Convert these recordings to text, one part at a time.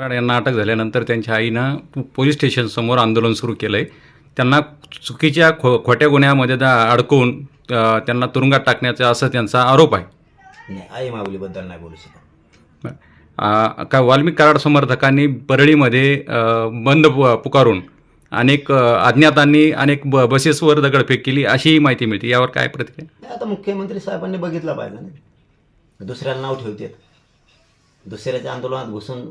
यांना अटक झाल्यानंतर त्यांच्या आईनं पोलीस स्टेशनसमोर आंदोलन सुरू केलं आहे त्यांना चुकीच्या खो खोट्या गुन्ह्यामध्ये अडकवून त्यांना तुरुंगात टाकण्याचा असं त्यांचा आरोप आहे. आई माऊलीबद्दल नाही बोलू शकत. का वाल्मिक कराड समर्थकांनी परळीमध्ये बंद पुकारून अनेक अज्ञातांनी अनेक ब बसेसवर दगडफेक केली अशीही माहिती मिळते. यावर काय प्रतिक्रिया? आता मुख्यमंत्री साहेबांनी बघितलं पाहिजे ना. दुसऱ्याला नाव ठेवतात. दुसऱ्याच्या आंदोलनात घुसून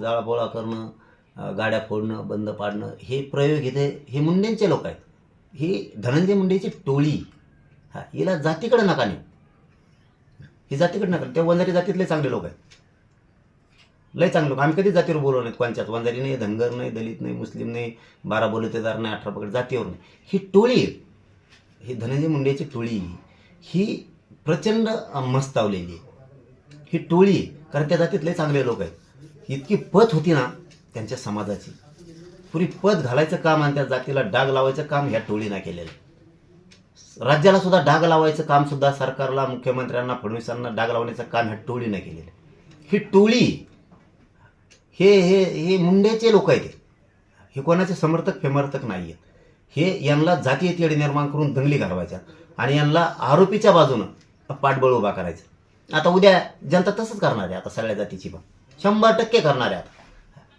जाळापोळा करणं गाड्या फोडणं बंद पाडणं हे प्रयोग इथे हे मुंडेंचे लोक आहेत. ही धनंजय मुंडेची टोळी. हा हिला जातीकडे नका नाही ही जातीकडे नका त्या वंजारी जातीतले चांगले लोक आहेत. लय चांगले लोक. आम्ही कधी जातीवर बोलवलो नाहीत कोणच्याच वंजारी नाही धनगर नाही दलित नाही मुस्लिम नाही बारा बोलतेदार नाही अठरा पकड जातीवर नाही. ही टोळी आहे. ही धनंजय मुंडेची टोळी. ही प्रचंड मस्तावलेली आहे. ही टोळी आहे. कारण त्या जातीतले चांगले लोक आहेत. इतकी पत होती ना त्यांच्या समाजाची. पुरी पत घालायचं काम आणि त्या जातीला डाग लावायचं काम ह्या टोळीनं केलेलं आहे. राज्याला सुद्धा डाग लावायचं काम सुद्धा सरकारला मुख्यमंत्र्यांना फडणवीसांना डाग लावण्याचं काम ह्या टोळीनं केलेलं ही टोळी हे हे हे मुंडेचे लोक आहेत. हे. हे कोणाचे समर्थक फेमर्थक नाही आहेत हे यांना जातीय तेढ निर्माण करून दंगली घालवायच्या आणि यांना आरोपीच्या बाजूनं पाठबळ उभा करायचं. आता उद्या जनता तसंच करणार आहे आता सगळ्या जातीची पण. शंभर टक्के करणार आहे आता.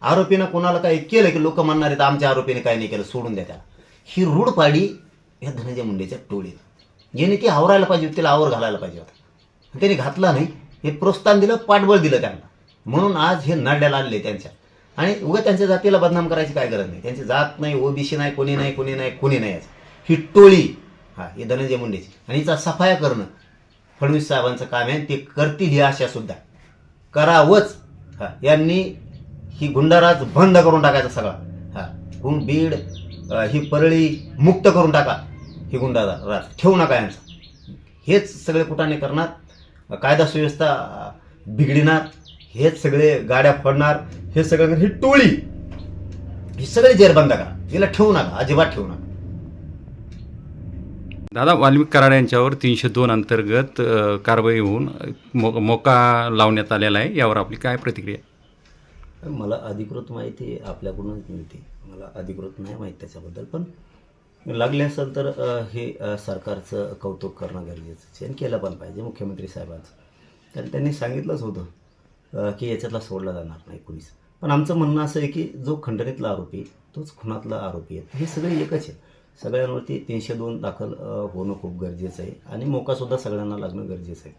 आरोपीनं कोणाला काही केलं की लोक म्हणणार आहेत आमच्या आरोपीने काही नाही केलं सोडून द्या त्याला. ही रूढ पाडी या धनंजय मुंडेच्या टोळीत ज्याने ती आवरायला पाहिजे होती, त्याला आवर घालायला पाहिजे होता त्याने घातला नाही हे प्रोत्साहन दिलं पाठबळ दिलं त्यांना. म्हणून आज हे नड्याला आलेले त्यांच्या. आणि उगा त्यांच्या जातीला बदनाम करायची काय गरज नाही. त्यांची जात नाही ओबीसी नाही कोणी नाही कोणी नाही कोणी नाही आज ही टोळी हा ही धनंजय मुंडेची. आणि हिचा सफाया करणं फडणवीस साहेबांचं काम आहे ते करतील ही आशा सुद्धा. करावंच. हा यांनी ही गुंडाराज बंद करून टाकायचा सगळा. हा गुण बीड ही परळी मुक्त करून टाका ही गुंडाराज. ठेवू नका यांचा. हेच सगळे कुठाने करणार कायदा सुव्यवस्था बिघडणार हेच सगळे गाड्या फोडणार हे सगळं ही टोळी ही सगळे जेरबंद करा. हिला ठेवू नका अजिबात ठेवू नका. दादा वाल्मिक कराड यांच्यावर तीनशे दोन अंतर्गत कारवाई होऊन मो मोका लावण्यात आलेला आहे. यावर आपली काय प्रतिक्रिया? मला अधिकृत माहिती आपल्याकडूनच मिळते. मला अधिकृत नाही माहीत त्याच्याबद्दल पण लागले असेल तर हे सरकारचं कौतुक करणं गरजेचं आहे. आणि केलं पण पाहिजे मुख्यमंत्री साहेबांचं. कारण त्यांनी सांगितलंच होतं की याच्यातला सोडला जाणार नाही कुणीच. पण आमचं म्हणणं असं आहे की जो खंडणीतला आरोपी तोच खुनातला आरोपी आहे. हे सगळे एकच आहे. सगळ्यांवरती तीनशे दोन दाखल होणं खूप गरजेचं आहे. आणि मोकासुद्धा सगळ्यांना लागणं गरजेचं आहे.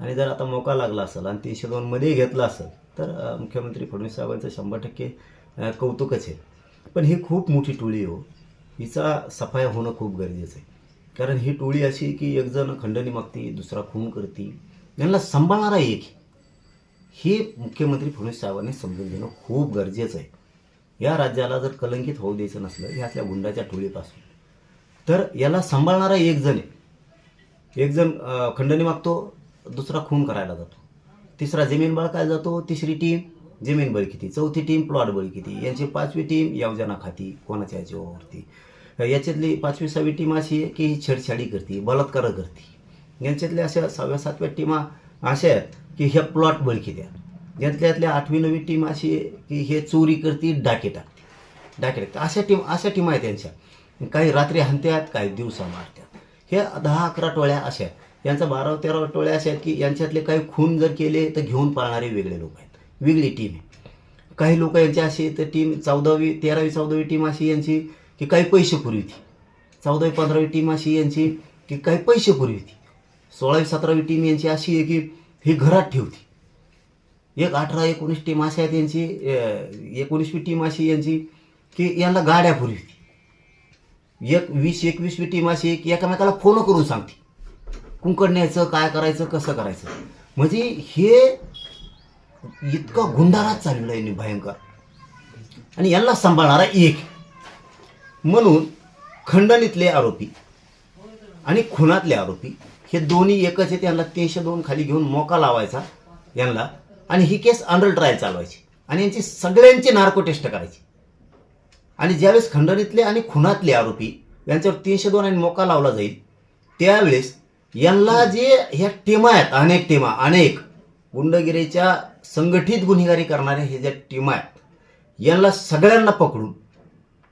आणि जर आता मोका लागला असेल आणि तीनशे दोनमध्ये घेतला असेल तर मुख्यमंत्री फडणवीस साहेबांचं शंभर टक्के कौतुकच आहे. पण ही खूप मोठी टोळी हो. हिचा सफाया होणं खूप गरजेचं आहे. कारण ही टोळी अशी की एकजण खंडणी मागती दुसरा खून करती यांना सांभाळणारा एक हे मुख्यमंत्री फडणवीस साहेबांनी समजून घेणं खूप गरजेचं आहे. या राज्याला जर कलंकित होऊ द्यायचं नसलं ह्यातल्या गुंडाच्या टोळीपासून. तर याला सांभाळणारा एक जण आहे. एक जण खंडणी मागतो दुसरा खून करायला जातो. तिसरा जमीन बळकायला जातो तिसरी टीम जमीन बळकिती. चौथी टीम प्लॉट बळकिती. यांची पाचवी टीम योजना खाती कोणाच्या याच्यावरती. याच्यातली पाचवी सहावी टीम अशी आहे की ही छेडछाडी करते बलात्कार करते. यांच्यातल्या अशा सहाव्या सातव्या टीमा अशा आहेत की ह्या प्लॉट बळकी द्या यातल्यातल्या आठवी नववी टीम अशी आहे की हे चोरी करते डाके टाकते. डाके टाकते. अशा टीम अशा टीम आहेत त्यांच्या काही रात्री हाणत्यात काही दिवसा मारतात हे दहा अकरा टोळ्या अशा आहेत. यांचा बारा तेरा टोळ्या अशा आहेत की यांच्यातले काही खून जर केले तर घेऊन पाळणारे वेगळे लोक आहेत. वेगळी टीम आहे. काही लोक यांची अशी तर टीम चौदावी तेरावी चौदावी टीम अशी यांची की काही पैसे पुरविती चौदावी पंधरावी टीम अशी यांची की काही पैसे पुरविती सोळावी सतरावी टीम यांची अशी आहे की ही घरात ठेवती. एक अठरा एकोणीस टीम अशा आहेत यांची एकोणीसवी टीम अशी यांची की यांना गाड्या पुरविती एक वीस एकवीसवी टीम अशी एक एकामेकाला फोन करून सांगते. कुंकड न्यायचं काय करायचं कसं करायचं. म्हणजे हे इतकं गुंडाराच चाललेलं आहे भयंकर. आणि यांना सांभाळणारा एक. म्हणून खंडणीतले आरोपी आणि खुनातले आरोपी हे दोन्ही एकच आहे त्यांना तीनशे दोन खाली घेऊन मोका लावायचा यांना. आणि ही केस अंडर ट्रायल चालवायची. आणि यांची सगळ्यांची नार्को टेस्ट करायची. आणि ज्यावेळेस खंडणीतले आणि खुनातले आरोपी यांच्यावर तीनशे दोन आणि मोका लावला जाईल त्यावेळेस यांना जे ह्या टीमा आहेत अनेक टीमा अनेक गुंडगिरीच्या संघटित गुन्हेगारी करणाऱ्या हे ज्या टीमा आहेत यांना सगळ्यांना पकडून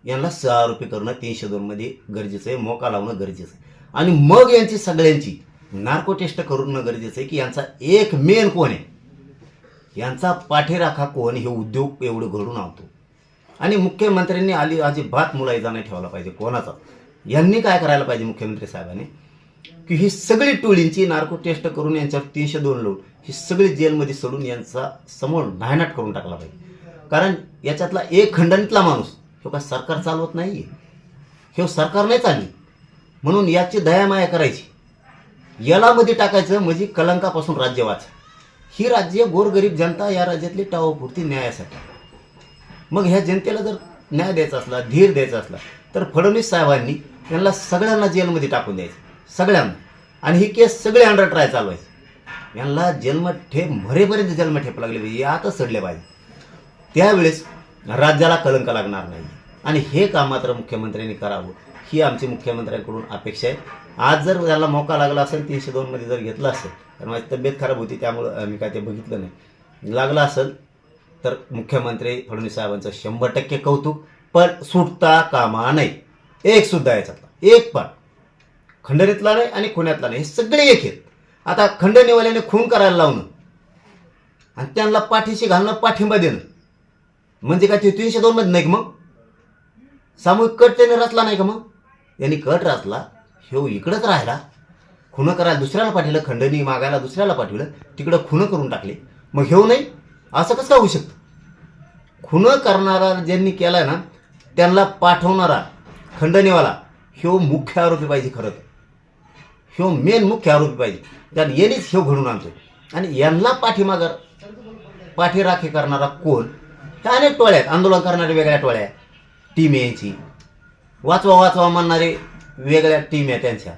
यांना सहा आरोपी करणं तीनशे दोनमध्ये गरजेचं आहे मोका लावणं गरजेचं आहे. आणि मग यांची सगळ्यांची नार्को टेस्ट करणं गरजेचं आहे की यांचा एक मेन कोण आहे? यांचा पाठीराखा कोण हे उद्योग एवढं घडून आणतो. आणि मुख्यमंत्र्यांनी आली अजिबात मुलायचा नाही ठेवला पाहिजे कोणाचा? यांनी काय करायला पाहिजे मुख्यमंत्री साहेबांनी? की ही सगळी टोळींची नार्को टेस्ट करून यांच्यावर तीनशे दोन लोट ही सगळी जेलमध्ये सोडून यांचा समोर नायनाट करून टाकला पाहिजे. कारण याच्यातला एक खंडणीतला माणूस ह्यो का सरकार चालवत नाही हे सरकार नाही चालली. म्हणून याची दयामाया करायची. याला मध्ये टाकायचं म्हणजे कलंकापासून राज्य वाच. ही राज्य गोरगरीब जनता या राज्यातली टावापुरती न्यायासाठी. मग ह्या जनतेला जर न्याय द्यायचा असला धीर द्यायचा असला तर फडणवीस साहेबांनी यांना सगळ्यांना जेलमध्ये टाकून द्यायचं. सगळ्यांना. आणि ही केस सगळे अंडर ट्राय चालवायची यांना जन्मठेप मरेपर्यंत जन्मठेप लागले पाहिजे. आता सडले पाहिजे. त्यावेळेस राज्याला कलंक लागणार नाही. आणि हे काम मात्र मुख्यमंत्र्यांनी करावं. ही आमची मुख्यमंत्र्यांकडून अपेक्षा आहे. आज जर त्याला मोका लागला असेल तीनशे दोनमध्ये जर घेतला असेल तर माझी तब्येत खराब होती त्यामुळं मी काय ते बघितलं नाही. लागला असेल तर मुख्यमंत्री फडणवीस साहेबांचं शंभर टक्के कौतुक पण सुटता कामा नाही एक सुद्धा याच्यातला एक पण. खंडणीतला नाही आणि खुण्यातला नाही. हे सगळे एक आहेत. आता खंडणीवाल्याने खून करायला लावणं आणि त्यांना पाठीशी घालणं पाठिंबा देणं. म्हणजे काय ते तीनशे दोन मध्ये नाही का मग? सामूहिक कट त्याने रचला नाही का मग? यांनी कट रचला. ह्यो हो इकडंच राहिला. खुनं करायला दुसऱ्याला पाठवलं खंडणी मागायला दुसऱ्याला पाठवलं तिकडं खुनं करून टाकले. मग ह्यो हो नाही. असं कसं काय होऊ शकतं? खुनं करणारा ज्यांनी केलाय ना त्यांना पाठवणारा खंडणीवाला ह्यो मुख्य आरोपी पाहिजे खरं तर. ह्यो मेन मुख्य आरोपी पाहिजे. त्यात येणीच ह्यो घडून आणतो आणि यांना पाठीमागर पाठीराखी करणारा कोण? ह्या अनेक टोळ्या आहेत. आंदोलन करणारे वेगळ्या टोळ्या टीम यांची वाचवा वाचवा म्हणणारे वेगळ्या टीम आहे त्यांच्या.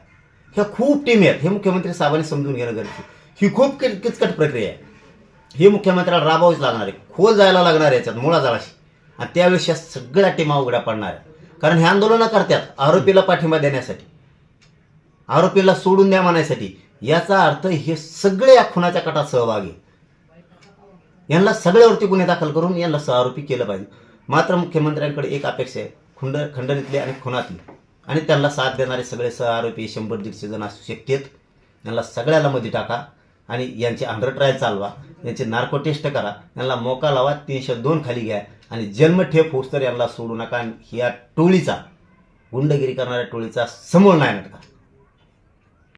ह्या खूप टीम आहेत. हे मुख्यमंत्री साहेबांनी समजून घेणं गरजेचं ही खूप किचकट प्रक्रिया आहे. हे मुख्यमंत्र्याला राबावीच लागणार आहे. खोल जायला लागणार आहे याच्यात मुळा जाळाशी आणि त्यावेळेस या सगळ्या टीमा उघड्या पडणार आहेत. कारण हे आंदोलनं करतात आरोपीला पाठिंबा देण्यासाठी. आरोपीला सोडून द्या म्हणायसाठी. याचा अर्थ हे सगळे या खुनाच्या कटात सहभागी यांना सगळ्यावरती गुन्हे दाखल करून यांना सहआरोपी केलं पाहिजे. मात्र मुख्यमंत्र्यांकडे एक अपेक्षा आहे. खुंड खंडणीतले आणि खुनातले. आणि त्यांना साथ देणारे सगळे सहआरोपी शंभर दीडशे जण असू शकतात. यांना सगळ्याला मध्ये टाका. आणि यांचे अंडर ट्रायल चालवा यांचे नार्को टेस्ट करा यांना मोका लावा तीनशे दोन खाली घ्या आणि जन्मठेप होस तर यांना सोडू नका आणि या टोळीचा गुंडगिरी करणाऱ्या टोळीचा समोर नाही नका